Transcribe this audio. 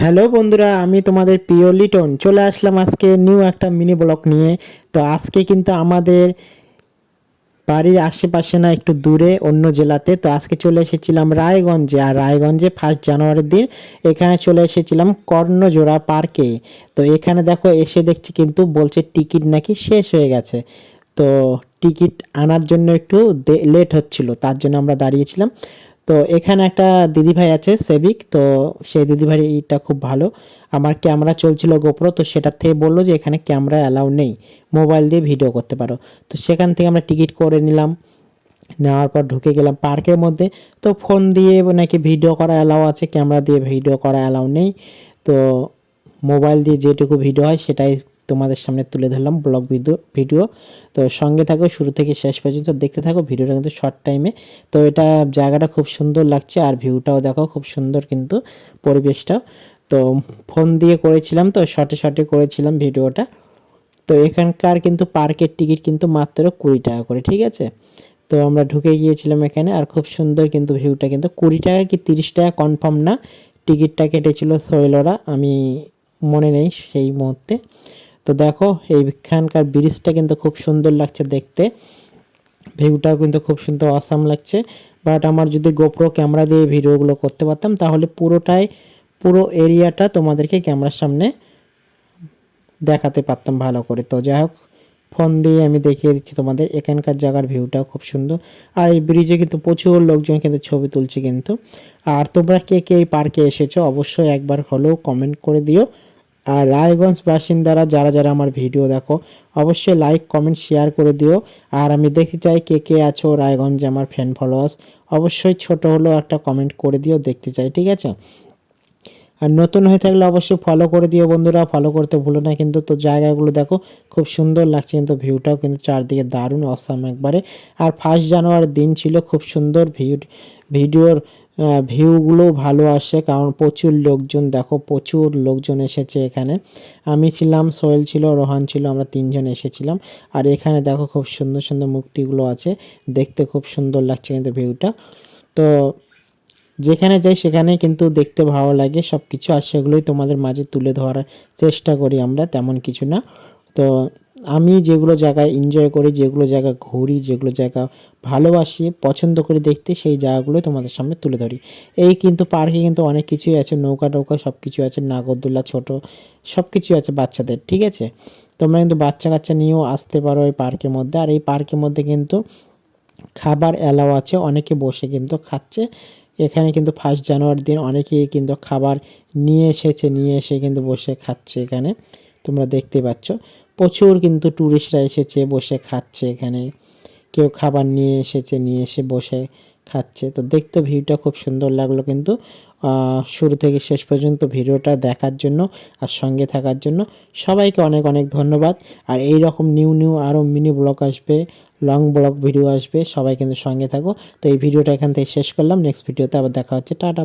Hello বন্ধুরা, আমি তোমাদের প্রিয় লিটন। চলে আসলাম আজকে নিউ একটা মিনি ব্লগ নিয়ে। তো আজকে কিন্তু আমাদের বাড়ির আশেপাশে না একটু দূরে, অন্য জেলাতে। তো আজকে চলে এসেছিলাম রায়গঞ্জে। আর রায়গঞ্জে ফার্স্ট জানুয়ারির দিন এখানে চলে এসেছিলাম কর্ণজোড়া পার্কে তো এখানে দেখো, এসে দেখছি কিন্তু বলছে টিকিট নাকি শেষ হয়ে গেছে। তো টিকিট আনার জন্য একটু লেট হচ্ছিল, তার জন্য আমরা দাঁড়িয়েছিলাম। তো এখানে একটা দিদিভাই আছে সেবিক তো সেই দিদিভাইটা খুব ভালো। আমার ক্যামেরা চলছিল গোপ্রো তো সেটার থেকে বলল যে এখানে ক্যামেরা অ্যালাউ নেই। মোবাইল দিয়ে ভিডিও করতে পারো। তো সেখান থেকে আমরা টিকিট করে নিলাম। নেওয়ার পর ঢুকে গেলাম পার্কের মধ্যে। তো ফোন দিয়ে নাকি ভিডিও করা অ্যালাউ আছে, ক্যামেরা দিয়ে ভিডিও করা অ্যালাউ নেই। তো মোবাইল দিয়ে যেটুকু ভিডিও হয় সেটাই তোমাদের সামনে তুলে ধরলাম ব্লগ ভিডিও ভিডিও। তো সঙ্গে থাকো, শুরু থেকে শেষ পর্যন্ত দেখতে থাকো। ভিডিওটা কিন্তু শর্ট টাইমে তো এটা জায়গাটা খুব সুন্দর লাগছে আর ভিউটাও দেখো, খুব সুন্দর কিন্তু পরিবেশটাও। তো ফোন দিয়ে করেছিলাম তো শর্টে শর্টে করেছিলাম ভিডিওটা। তো এখানকার কিন্তু পার্কের টিকিট কিন্তু মাত্র কুড়ি টাকা করে, ঠিক আছে? তো আমরা ঢুকে গিয়েছিলাম এখানে আর খুব সুন্দর কিন্তু ভিউটা কিন্তু কুড়ি টাকা কি তিরিশ টাকা কনফার্ম না। টিকিটটা কেটেছিল সোয়েলরা আমি মনে নেই সেই মুহূর্তে। তো দেখো, এইখানকার ব্রিজটা কিন্তু খুব সুন্দর লাগছে দেখতে। ভিউটাও কিন্তু খুব সুন্দর অসাম লাগছে। বাট আমার যদি গোপ্রো ক্যামেরা দিয়ে ভিডিওগুলো করতে পারতাম, তাহলে পুরোটাই, পুরো এরিয়াটা তোমাদেরকে ক্যামেরার সামনে দেখাতে পারতাম ভালো করে। তো যাই হোক ফোন দিয়ে আমি দেখিয়ে দিচ্ছি তোমাদের, এখানকার জায়গার ভিউটাও খুব সুন্দর। আর এই ব্রিজে কিন্তু প্রচুর লোকজন কিন্তু ছবি তুলছে কিন্তু। আর তোমরা কে কে এই পার্কে এসেছ, অবশ্যই একবার হলেও কমেন্ট করে দিও। আর রায়গঞ্জ বাসিন্দারা, যারা যারা আমার ভিডিও দেখো, অবশ্যই লাইক কমেন্ট শেয়ার করে দিও। আর আমি দেখতে চাই কে কে আছো রায়গঞ্জে আমার ফ্যান ফলোয়ার্স অবশ্যই ছোট হলেও একটা কমেন্ট করে দিও, দেখতে চাই, ঠিক আছে? আর নতুন হয়ে থাকলে অবশ্যই ফলো করে দিও বন্ধুরা ফলো করতে ভুলো না কিন্তু। তো জায়গাগুলো দেখো, খুব সুন্দর লাগছে কিন্তু ভিউটাও কিন্তু চারদিকে দারুণ অসাম একবারে। আর ফার্স্ট জানুয়ারির দিন ছিল খুব সুন্দর, ভিউ ভিডিওর ভিউগুলো ভালো আসে, কারণ প্রচুর লোকজন, দেখো প্রচুর লোকজন এসেছে এখানে। আমি ছিলাম, সোহেল ছিল, রোহান ছিল, আমরা তিনজন এসেছিলাম। আর এখানে দেখো খুব সুন্দর সুন্দর মূর্তিগুলো আছে, দেখতে খুব সুন্দর লাগছে কিন্তু ভিউটা তো যেখানে যাই সেখানে কিন্তু দেখতে ভালো লাগে সব কিছু আর সেগুলোই তোমাদের মাঝে তুলে ধরার চেষ্টা করি আমরা, তেমন কিছু না। তো আমি যেগুলো জায়গায় এনজয় করি, যেগুলো জায়গা ঘুরি, যেগুলো জায়গা ভালোবাসি, পছন্দ করি দেখতে, সেই জায়গাগুলো তোমাদের সামনে তুলে ধরি। এই কিন্তু পার্কে কিন্তু অনেক কিছুই আছে, নৌকা টৌকা সব কিছু আছে নাগরদোল্লা ছোট সব কিছুই আছে বাচ্চাদের, ঠিক আছে? তোমরা কিন্তু বাচ্চা কাচ্চা নিয়েও আসতে পারো এই পার্কের মধ্যে। আর এই পার্কের মধ্যে কিন্তু খাবার অ্যালাও আছে, অনেকে বসে কিন্তু খাচ্ছে। এখানে কিন্তু ফার্স্ট জানুয়ারির দিন অনেকেই কিন্তু খাবার নিয়ে এসেছে, নিয়ে এসে কিন্তু বসে খাচ্ছে এখানে। তোমরা দেখতে পাচ্ছ। প্রচুর কিন্তু ট্যুরিস্টরা এসেছে, বসে খাচ্ছে এখানে। কেউ খাবার নিয়ে এসেছে, নিয়ে এসে বসে খাচ্ছে। তো দেখতে ভিউটা খুব সুন্দর লাগল কিন্তু শুরু থেকে শেষ পর্যন্ত ভিডিওটা দেখার জন্য আর সঙ্গে থাকার জন্য সবাইকে অনেক অনেক ধন্যবাদ। আর এই রকম নিউ নিউ আরও মিনি ব্লগ আসবে লং ব্লগ ভিডিও আসবে, সবাই কিন্তু সঙ্গে থাকো। তো এই ভিডিওটা এখান থেকে শেষ করলাম নেক্সট ভিডিওতে আবার দেখা হচ্ছে। টাটা